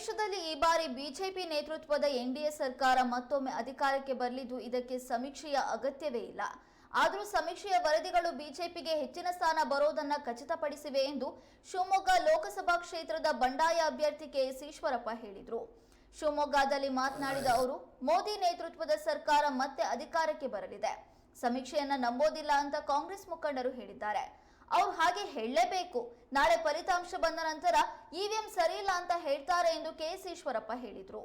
ದೇಶದಲ್ಲಿ ಈ ಬಾರಿ ಬಿಜೆಪಿ ನೇತೃತ್ವದ ಎನ್ಡಿಎ ಸರ್ಕಾರ ಮತ್ತೊಮ್ಮೆ ಅಧಿಕಾರಕ್ಕೆ ಬರಲಿದ್ದು, ಇದಕ್ಕೆ ಸಮೀಕ್ಷೆಯ ಅಗತ್ಯವೇ ಇಲ್ಲ. ಆದರೂ ಸಮೀಕ್ಷೆಯ ವರದಿಗಳು ಬಿಜೆಪಿಗೆ ಹೆಚ್ಚಿನ ಸ್ಥಾನ ಬರೋದನ್ನ ಖಚಿತಪಡಿಸಿವೆ ಎಂದು ಶಿವಮೊಗ್ಗ ಲೋಕಸಭಾ ಕ್ಷೇತ್ರದ ಬಂಡಾಯ ಅಭ್ಯರ್ಥಿ ಕೆಎಸ್ ಈಶ್ವರಪ್ಪ ಹೇಳಿದರು. ಶಿವಮೊಗ್ಗದಲ್ಲಿ ಮಾತನಾಡಿದ ಅವರು, ಮೋದಿ ನೇತೃತ್ವದ ಸರ್ಕಾರ ಮತ್ತೆ ಅಧಿಕಾರಕ್ಕೆ ಬರಲಿದೆ. ಸಮೀಕ್ಷೆಯನ್ನ ನಂಬೋದಿಲ್ಲ ಅಂತ ಕಾಂಗ್ರೆಸ್ ಮುಖಂಡರು ಹೇಳಿದ್ದಾರೆ. ಅವ್ರು ಹಾಗೆ ಹೇಳಲೇಬೇಕು. ನಾಳೆ ಫಲಿತಾಂಶ ಬಂದ ನಂತರ ಇವಿಎಂ ಸರಿಯಿಲ್ಲ ಅಂತ ಹೇಳ್ತಾರೆ ಎಂದು ಕೆಎಸ್ ಈಶ್ವರಪ್ಪ ಹೇಳಿದರು.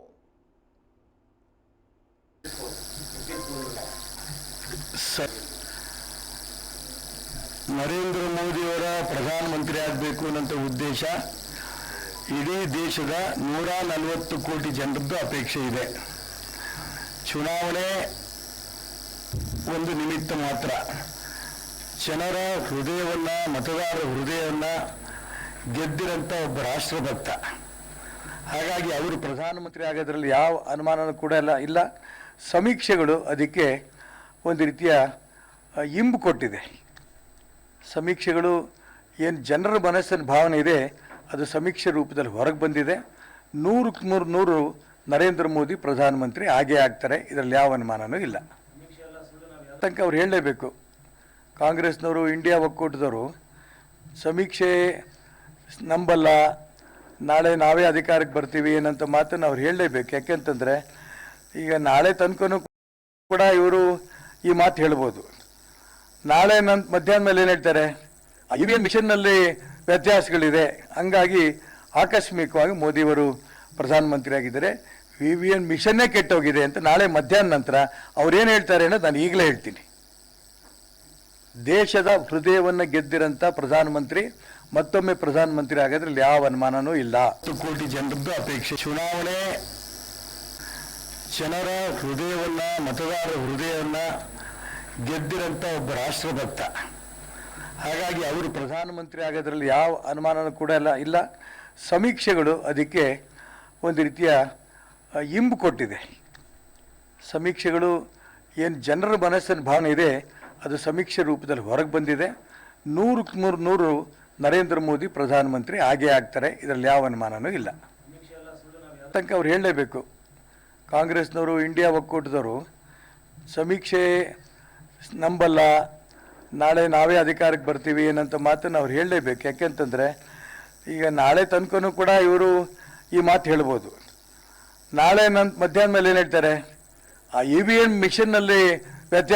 ನರೇಂದ್ರ ಮೋದಿಯವರ ಪ್ರಧಾನಮಂತ್ರಿ ಆಗಬೇಕು ಅನ್ನೋಂಥ ಉದ್ದೇಶ ಇಡೀ ದೇಶದ ನೂರ ನಲವತ್ತು ಕೋಟಿ ಜನರದ್ದು ಅಪೇಕ್ಷೆ ಇದೆ. ಚುನಾವಣೆ ಒಂದು ನಿಮಿತ್ತ ಮಾತ್ರ. ಜನರ ಹೃದಯವನ್ನ, ಮತದಾರರ ಹೃದಯವನ್ನ ಗೆದ್ದಿರಂತ ಒಬ್ಬ ರಾಷ್ಟ್ರಭಕ್ತ. ಹಾಗಾಗಿ ಅವರು ಪ್ರಧಾನಮಂತ್ರಿ ಆಗೋದ್ರಲ್ಲಿ ಯಾವ ಅನುಮಾನನೂ ಕೂಡ ಇಲ್ಲ. ಇಲ್ಲ, ಸಮೀಕ್ಷೆಗಳು ಅದಕ್ಕೆ ಒಂದು ರೀತಿಯ ಇಂಬು ಕೊಟ್ಟಿದೆ. ಸಮೀಕ್ಷೆಗಳು ಏನು ಜನರ ಮನಸ್ಸಿನ ಭಾವನೆ ಇದೆ, ಅದು ಸಮೀಕ್ಷೆ ರೂಪದಲ್ಲಿ ಹೊರಗೆ ಬಂದಿದೆ. ನೂರಕ್ಕೆ ನೂರು ನೂರು ನರೇಂದ್ರ ಮೋದಿ ಪ್ರಧಾನಮಂತ್ರಿ ಆಗೇ ಆಗ್ತಾರೆ. ಇದರಲ್ಲಿ ಯಾವ ಅನುಮಾನನೂ ಇಲ್ಲ. ತನಕ ಅವ್ರು ಹೇಳಲೇಬೇಕು. ಕಾಂಗ್ರೆಸ್ನವರು, ಇಂಡಿಯಾ ಒಕ್ಕೂಟದವರು, ಸಮೀಕ್ಷೆ ನಂಬಲ್ಲ, ನಾಳೆ ನಾವೇ ಅಧಿಕಾರಕ್ಕೆ ಬರ್ತೀವಿ ಏನಂತ ಮಾತನ್ನು ಅವ್ರು ಹೇಳಲೇಬೇಕು. ಯಾಕೆಂತಂದರೆ, ಈಗ ನಾಳೆ ತನಕನೂ ಕೂಡ ಇವರು ಈ ಮಾತು ಹೇಳ್ಬೋದು. ನಾಳೆ ನನ್ನ ಮಧ್ಯಾಹ್ನ ಮೇಲೆ ಏನು ಹೇಳ್ತಾರೆ? ಎನ್ ಮಿಷನ್ನಲ್ಲಿ ವ್ಯತ್ಯಾಸಗಳಿದೆ. ಹಂಗಾಗಿ ಆಕಸ್ಮಿಕವಾಗಿ ಮೋದಿಯವರು ಪ್ರಧಾನಮಂತ್ರಿ ಮಂತ್ರಿಯಾಗಿದ್ದಾರೆ ವಿ ವಿ ಎನ್ ಮಿಷನ್ನೇ ಕೆಟ್ಟೋಗಿದೆ ಅಂತ ನಾಳೆ ಮಧ್ಯಾಹ್ನ ನಂತರ ಅವ್ರೇನು ಹೇಳ್ತಾರೆ ಅನ್ನೋದು ನಾನು ಈಗಲೇ ಹೇಳ್ತೀನಿ. ದೇಶದ ಹೃದಯವನ್ನು ಗೆದ್ದಿರಂತ ಪ್ರಧಾನಮಂತ್ರಿ, ಮತ್ತೊಮ್ಮೆ ಪ್ರಧಾನಮಂತ್ರಿ ಆಗೋದ್ರಲ್ಲಿ ಯಾವ ಅನುಮಾನನೂ ಇಲ್ಲ. ಹತ್ತು ಕೋಟಿ ಜನರದ್ದು ಅಪೇಕ್ಷೆ. ಚುನಾವಣೆ ಜನರ ಹೃದಯವನ್ನ, ಮತದಾರರ ಹೃದಯವನ್ನ ಗೆದ್ದಿರಂತ ಒಬ್ಬ ರಾಷ್ಟ್ರಭಕ್ತ. ಹಾಗಾಗಿ ಅವರು ಪ್ರಧಾನಮಂತ್ರಿ ಆಗೋದ್ರಲ್ಲಿ ಯಾವ ಅನುಮಾನನೂ ಕೂಡ ಇಲ್ಲ. ಇಲ್ಲ. ಸಮೀಕ್ಷೆಗಳು ಅದಕ್ಕೆ ಒಂದು ರೀತಿಯ ಇಂಬು ಕೊಟ್ಟಿದೆ. ಸಮೀಕ್ಷೆಗಳು, ಏನು ಜನರ ಮನಸ್ಸಿನ ಭಾವನೆ ಇದೆ ಅದು ಸಮೀಕ್ಷೆ ರೂಪದಲ್ಲಿ ಹೊರಗೆ ಬಂದಿದೆ. ನೂರಕ್ಕೆ ನೂರು ನೂರು ನರೇಂದ್ರ ಮೋದಿ ಪ್ರಧಾನಮಂತ್ರಿ ಆಗೇ ಆಗ್ತಾರೆ. ಇದರಲ್ಲಿ ಯಾವ ಅನುಮಾನನೂ ಇಲ್ಲ. ತನಕ ಅವ್ರು ಹೇಳಲೇಬೇಕು. ಕಾಂಗ್ರೆಸ್ನವರು, ಇಂಡಿಯಾ ಒಕ್ಕೂಟದವರು ಸಮೀಕ್ಷೆ ನಂಬಲ್ಲ. ನಾಳೆ ನಾವೇ ಅಧಿಕಾರಕ್ಕೆ ಬರ್ತೀವಿ ಏನಂತ ಮಾತನ್ನು ಅವ್ರು ಹೇಳಲೇಬೇಕು. ಯಾಕೆಂತಂದರೆ ಈಗ ನಾಳೆ ತನಕನೂ ಕೂಡ ಇವರು ಈ ಮಾತು ಹೇಳ್ಬೋದು. ನಾಳೆ ನನ್ನ ಮಧ್ಯಾಹ್ನ ಮೇಲೆ ಏನು ಹೇಳ್ತಾರೆ? ಆ ಇ ವಿ ಎಂ ಮಿಷನ್ನಲ್ಲಿ ವ್ಯತ್ಯಾಸ